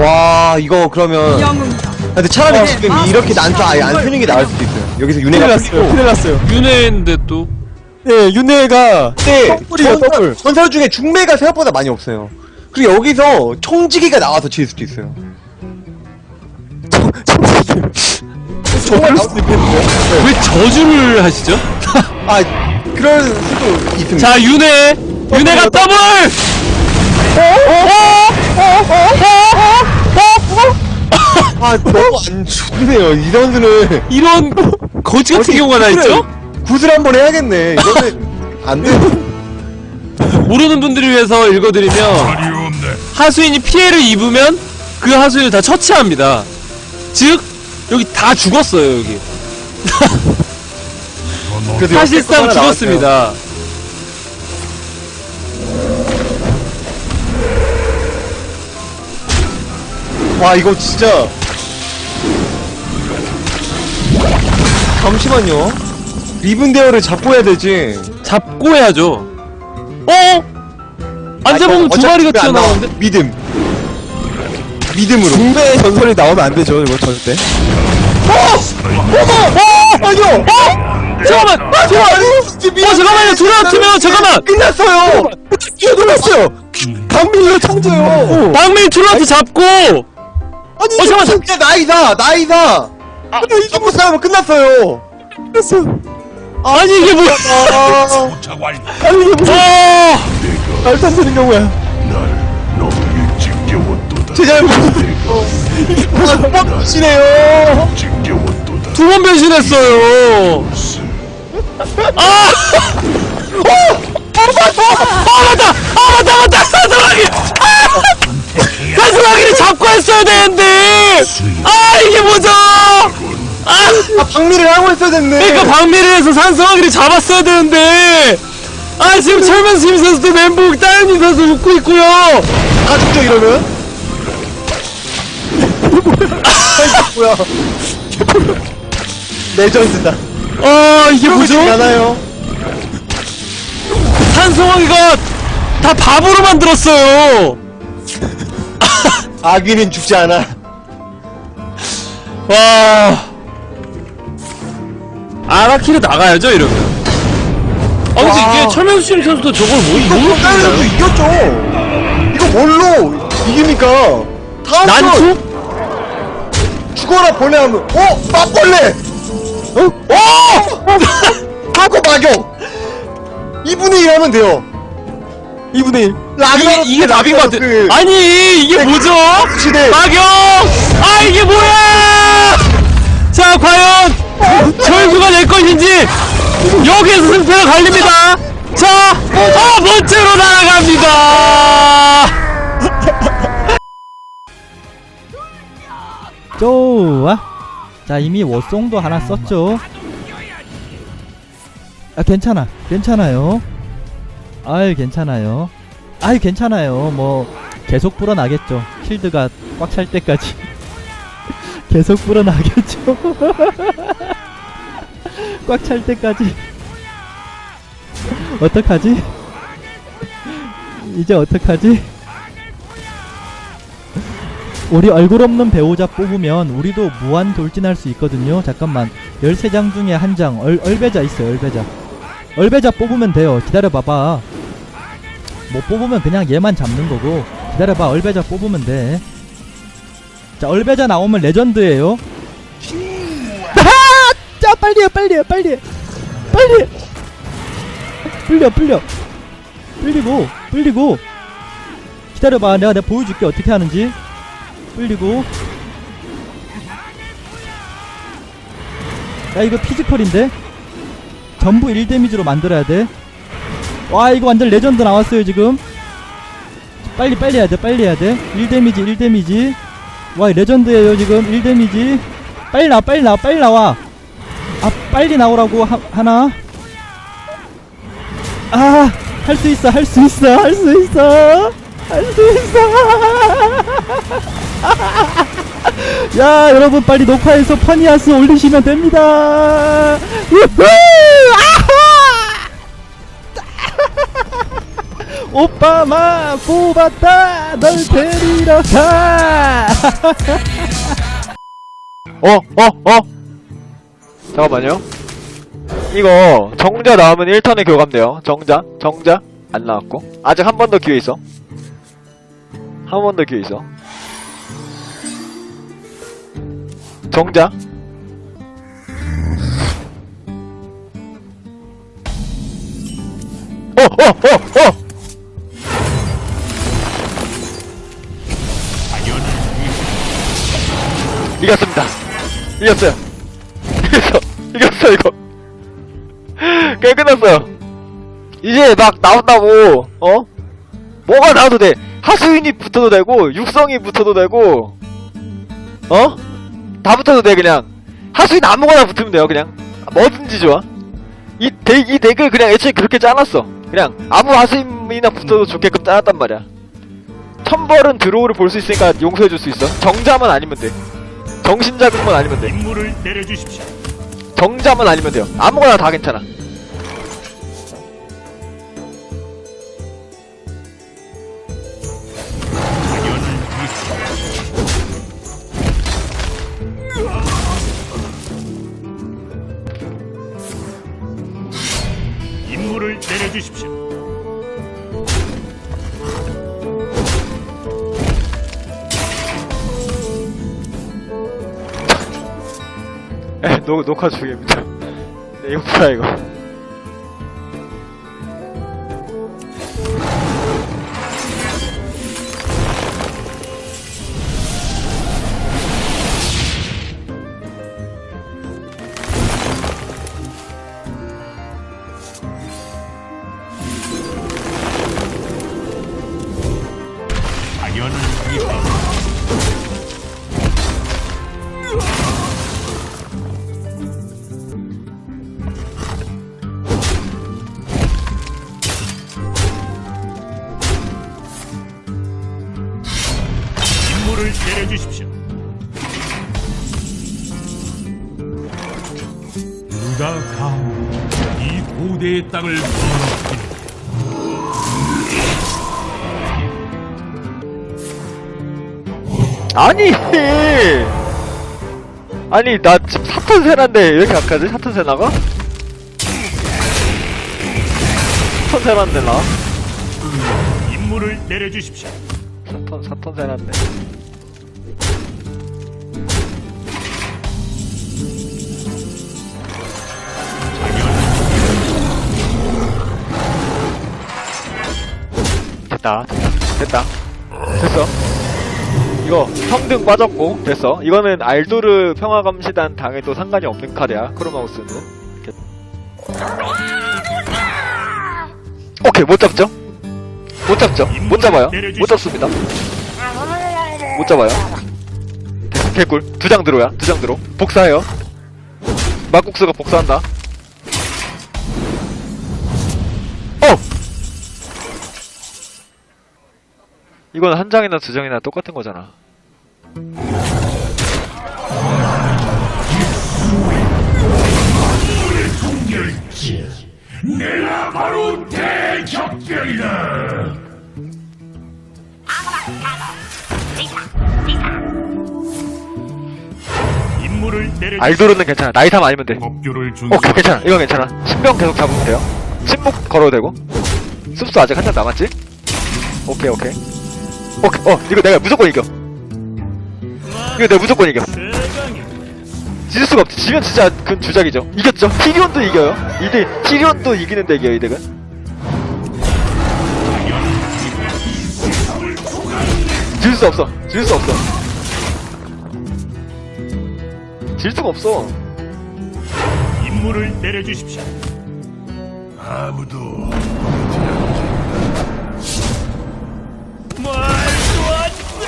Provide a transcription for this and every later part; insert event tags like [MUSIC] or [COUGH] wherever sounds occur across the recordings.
와 이거 그러면 영웅이다. 근데 차라리 어, 지금 아, 이렇게 난투 아예 안 쓰는 게 나을 수도 있어요. 여기서 큰일 윤회가 났어요. 풀리고 큰일 났어요. 윤회인데 또? 예, 근데 더블이에요, 전설, 더블. 전설 중에 중매가 생각보다 많이 없어요. 그리고 여기서 청지기가 나와서 질 수도 있어요. 정말 [LAUGHS] 수도 있겠는데. 왜 저주를 하시죠? 아 그럴 수도 있습니다. 자 윤회. 윤회가 더블 아 너무 안 좋네요 이 선수는 이런 거지 같은 경우가 다 있죠? 굿을 한번 해야겠네 이거는 안돼 모르는 분들을 위해서 읽어드리면 하수인이 피해를 입으면 그 하수인을 다 처치합니다. 즉 여기 다 죽었어요 여기. 사실상 죽었습니다. 와 이거 진짜 잠시만요 리븐데어를 잡고 해야 되지 잡고 해야죠. 어? 앉아보면 두 어차피 마리가 안. 튀어나오는데? 믿음 믿음으로 중매 전설이 나오면 안 되죠, 이거 절대. 아니요 잠깐만! 아, 잠깐만! 어 잠깐만요! 들어왔으면 잠깐만! 끝났어요 뛰어들었어요! 강민이가 창조요! 박밀 트로트 잡고! 아니 어, 잠깐만. 진짜 나이다 나이다 아, 잡고 싸우면 끝났어요 됐어. 아니 이게 뭐야! 아, 아니, 이게 무슨 어! 말도 안 되는 경우야. 제 잘못 아 뻥치네요 두번 변신했어요! 아! 어! 아 맞다! 아! 아! 맞다! 사슬하기! 아! 사슬하기를 잡고 했어야 되는데! 아 이게 뭐죠! 아! 아 박미를 하고 있어야 됐네 그러니까 박미를 해서 산성하기를 잡았어야 되는데! 아 지금 철면수 임 선수도 멘붕 따윤이 선수 웃고 있고요! 다 죽죠 이러면 뭐야 레전드다 아 이게 뭐죠? 않아요 산성하기가 다 바보로 만들었어요! 아귀는 죽지 않아 와 아라키를 나가야죠 이러면 아 근데 와. 이게 철면수 임 선수도 저걸 뭐 이거 이걸로 선수 이기나요? 이겼죠 이거 뭘로 이깁니까 다음 번 난투? 죽어라 벌레 하면 어? 맞벌레 어? 어? 하고 막역 2분의 1 하면 돼요 2분의 1. 라그나로크 이게, 이게 답인 것 같아 그 아니 이게 뭐죠? 시대 막영! 아 이게 뭐야! 자 과연 절구가 될 것인지 여기에서 승패가 갈립니다. 자, 어 번째로 날아갑니다. [LAUGHS] 좋아. 자, 이미 워송도 하나 썼죠. 아, 괜찮아. 괜찮아요. 아이, 괜찮아요. 아이, 괜찮아요. 뭐, 계속 불어나겠죠. 킬드가 꽉 찰 때까지. [LAUGHS] 계속 불어나겠죠. [LAUGHS] 꽉 찰 때까지. [LAUGHS] 어떡하지? 이제 어떡하지? 우리 얼굴 없는 배우자 뽑으면 우리도 무한 돌진할 수 있거든요. 잠깐만. 13장 중에 한 장 얼배자 있어요. 얼배자. 얼배자 뽑으면 돼요. 기다려봐봐. 못 뽑으면 그냥 얘만 잡는 거고. 기다려봐. 얼배자 뽑으면 돼. 자, 얼배자 나오면 레전드예요. 아하! 자, 빨리 해, 빨리 해, 빨리. 불려, 불려. 불리고, 불리고. 기다려봐. 내가 내가 보여줄게. 어떻게 하는지. 끌리고 야 이거 피지컬인데 전부 1데미지로 만들어야 돼 와 이거 완전 레전드 나왔어요 지금. 빨리 빨리 해야 돼 빨리 해야 돼. 1데미지 1데미지. 와 레전드예요 지금. 1데미지. 빨리 나와 빨리 나와 빨리 나와. 아 빨리 나오라고 하, 하나. 아 할 수 있어 할 수 있어 할 수 있어. 할 수 있어. [LAUGHS] 야 여러분 빨리 녹화해서 퍼니아스 올리시면 됩니다. 우후! 아 오 오빠마 뽑았다 널 데리러 가 [LAUGHS] 어, 어, 어. 잠깐만요. 이거 정자 나오면 1턴에 교감돼요. 정자, 정자 안 나왔고 아직 한 번 더 기회 있어. 한 번 더 기회 있어. 정자. 어, 어, 어, 어. 이겼습니다. 이겼어요. 이겼어. 이겼어, 이거. 그냥 끝났어요. 이제 막 나온다고, 어? 뭐가 나와도 돼. 하수인이 붙어도 되고, 육성이 붙어도 되고, 어? 다 붙어도 돼, 그냥. 하수인 아무거나 붙으면 돼요, 그냥. 뭐든지 좋아. 이 덱, 이 덱을 그냥 애초에 그렇게 짜놨어. 그냥, 아무 하수인이나 붙어도 좋게끔 짜놨단 말이야. 천벌은 드로우를 볼 수 있으니까 용서해줄 수 있어. 정자만 아니면 돼. 정신자금만 아니면 돼. 임무를 내려주십시오. 정자만 아니면 돼요. 아무거나 다 괜찮아. 임무를 내려주십시오. 녹, 녹화 중입니다. 네, 이거 뭐야, 이거. 내려주십시오. 누가 가오 이 고대의 땅을 벌었기를 아니! 아니, 나 지금 사턴 세나인데, 왜 이렇게 약하지? 사턴 세나가? 사턴 세나인데, 나? 임무를 내려주십시오. 사턴, 사턴 세나인데. 됐다, 됐다. 됐어. 이거 성등 빠졌고 됐어. 이거는 알도르 평화감시단 당해도 상관이 없는 카드야. 크로마우스는. 오케이 못 잡죠? 못 잡죠? 못 잡아요. 못 잡습니다. 못 잡아요. 개꿀. 두 장 들어야. 두 장 들어. 복사해요. 막국수가 복사한다. 이건 한 장이나 두 장이나 똑같은 거잖아. 임무를 내려주십시오. 알도르는 괜찮아. 나이탐 아니면 돼. 법규를 준수. 오케이, 괜찮아. 이건 괜찮아. 신병 계속 잡으면 돼요. 침묵 걸어도 되고. 습수 아직 한장 남았지? 오케이, 오케이. 오케이, 어, 이거 내가 무조건 이겨. 이거 내가 무조건 이겨. 최강의 질 수가 없지. 지면 진짜 그 주작이죠. 이겼죠. 티리온도 이겨요. 이대 티리온도 이기는데 이겨요, 이 덱은. 질 수 없어. 질 수 없어. 질 수가 없어. 임무를 내려주십시오. 아무도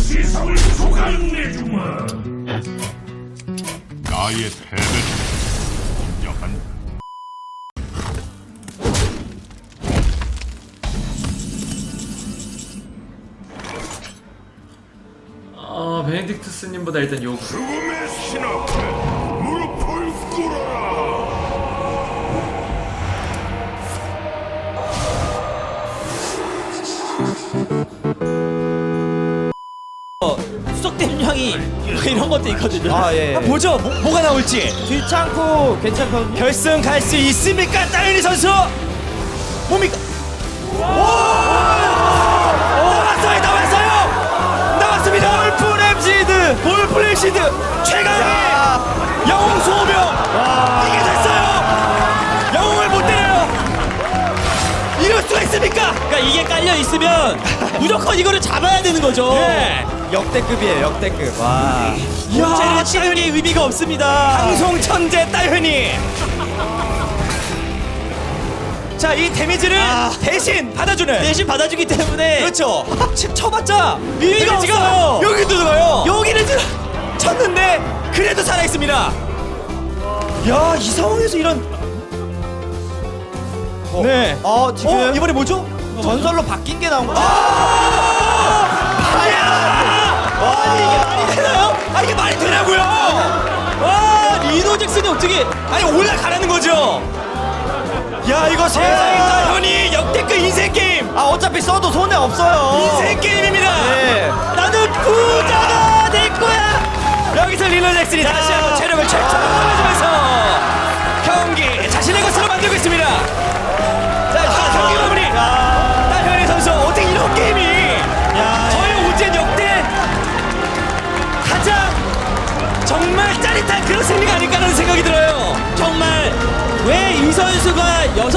세상을 소강내주마 나의 패배를 인정한다 아 베네딕트 스님보다 일단 요 죽음의 신 앞에 무 수석 대문양이 뭐 이런 것도 있거든요. 아, 예. 한번 보죠. 뭐, 뭐가 나올지. 귀찮고 괜찮거든요. 결승 갈 수 있습니까, 따윤이 선수? 뭡니까? 오! 나왔어요, 나왔어요! 나왔습니다. 볼풀 엠시드, 최강의 영웅 소명. 이게 됐어요. 영웅을 못 때려요. 이럴 수가 있습니까? 그러니까 이게 깔려 있으면 무조건 이거를 잡아야 되는 거죠. 네. 역대급이에요, 역대급. 와. 문제는 따윤이 의미가 없습니다. 방송 천재 따윤이. 자, 이 데미지를 대신 받아주는. 대신 받아주기 때문에. 그렇죠. 치, 쳐봤자 의미가 없어요. 여기 들어가요. 여기를 들 쳤는데 그래도 살아 있습니다. 야, 이 상황에서 이런. 네. 어, 지금 어, 이번에 뭐죠? 전설로 바뀐 게 나온 거. 아 니 이게 말이 되나요? 아 이게 말이 되냐고요? 와 리노 잭슨이 어떻게 아니 올라가라는 거죠? 야 이거 세상에 당연히 역대급 인생 게임 아, 어차피 써도 손해 없어요. 인생 게임입니다. 네. 나는 부자가 될 거야. 여기서 리노 잭슨이 다시 한번 체력을 최초로 올려주면서 경기 자신의 것으로 만들고 있습니다. 짜릿한 그런 승리가 아닐까라는 생각이 들어요. 정말 왜 이 선수가 여섯